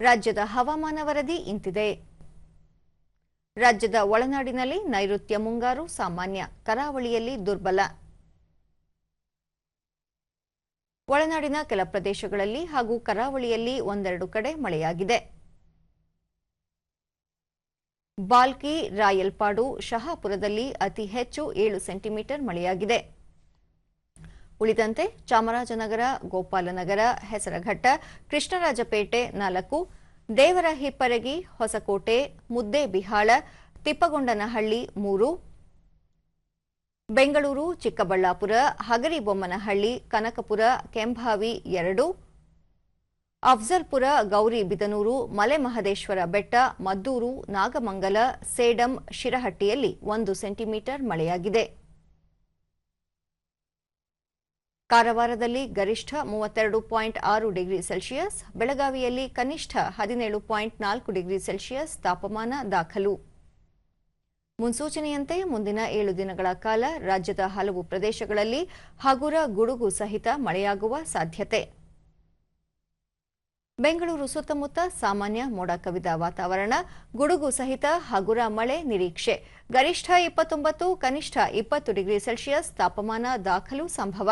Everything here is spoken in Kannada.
ರಾಜ್ಯದ ಹವಾಮಾನ ವರದಿ ಇಂತಿದೆ. ರಾಜ್ಯದ ಒಳನಾಡಿನಲ್ಲಿ ನೈಋತ್ಯ ಮುಂಗಾರು ಸಾಮಾನ್ಯ, ಕರಾವಳಿಯಲ್ಲಿ ದುರ್ಬಲ. ಒಳನಾಡಿನ ಕೆಲ ಪ್ರದೇಶಗಳಲ್ಲಿ ಹಾಗೂ ಕರಾವಳಿಯಲ್ಲಿ ಒಂದೆರಡು ಕಡೆ ಮಳೆಯಾಗಿದೆ. ಬಾಲ್ಕಿ, ರಾಯಲ್ಪಾಡು, ಶಹಾಪುರದಲ್ಲಿ ಅತಿ ಹೆಚ್ಚು ಏಳು ಸೆಂಟಿಮೀಟರ್ ಮಳೆಯಾಗಿದೆ. ಉಳಿದಂತೆ ಚಾಮರಾಜನಗರ, ಗೋಪಾಲನಗರ, ಹೆಸರಘಟ್ಟ, ಕೃಷ್ಣರಾಜಪೇಟೆ ನಾಲ್ಕು ದೇವರ ಹಿಪ್ಪರಗಿ ಹೊಸಕೋಟೆ, ಮುದ್ದೇಬಿಹಾಳ, ತಿಪ್ಪಗೊಂಡನಹಳ್ಳಿ ಮೂರು, ಬೆಂಗಳೂರು, ಚಿಕ್ಕಬಳ್ಳಾಪುರ, ಹಗರಿಬೊಮ್ಮನಹಳ್ಳಿ, ಕನಕಪುರ, ಕೆಂಭಾವಿ ಎರಡು, ಅಫ್ಜಲ್ಪುರ ಗೌರಿಬಿದನೂರು ಮಲೆಮಹದೇಶ್ವರ ಬೆಟ್ಟ, ಮದ್ದೂರು, ನಾಗಮಂಗಲ, ಸೇಡಂ, ಶಿರಹಟ್ಟಿಯಲ್ಲಿ ಒಂದು ಸೆಂಟಿಮೀಟರ್ ಮಳೆಯಾಗಿದೆ. ಕಾರವಾರದಲ್ಲಿ ಗರಿಷ್ಠ ಮೂವತ್ತೆರಡು ಪಾಯಿಂಟ್ ಆರು ಡಿಗ್ರಿ ಸೆಲ್ಸಿಯಸ್ ಬೆಳಗಾವಿಯಲ್ಲಿ ಕನಿಷ್ಠ ಹದಿನೇಳು ಪಾಯಿಂಟ್ ನಾಲ್ಕು ಡಿಗ್ರಿ ಸೆಲ್ಸಿಯಸ್ ತಾಪಮಾನ ದಾಖಲು. ಮುನ್ಸೂಚನೆಯಂತೆ ಮುಂದಿನ ಏಳು ದಿನಗಳ ಕಾಲ ರಾಜ್ಯದ ಹಲವು ಪ್ರದೇಶಗಳಲ್ಲಿ ಹಗುರ ಗುಡುಗು ಸಹಿತ ಮಳೆಯಾಗುವ ಸಾಧ್ಯತೆ. ಬೆಂಗಳೂರು ಸುತ್ತಮುತ್ತ ಸಾಮಾನ್ಯ ಮೋಡ ಕವಿದ ವಾತಾವರಣ, ಗುಡುಗು ಸಹಿತ ಹಗುರ ಮಳೆ ನಿರೀಕ್ಷೆ. ಗರಿಷ್ಠ ಇಪ್ಪತ್ತೊಂಬತ್ತು, ಕನಿಷ್ಠ ಇಪ್ಪತ್ತು ಡಿಗ್ರಿ ಸೆಲ್ಸಿಯಸ್ ತಾಪಮಾನ ದಾಖಲು ಸಂಭವ.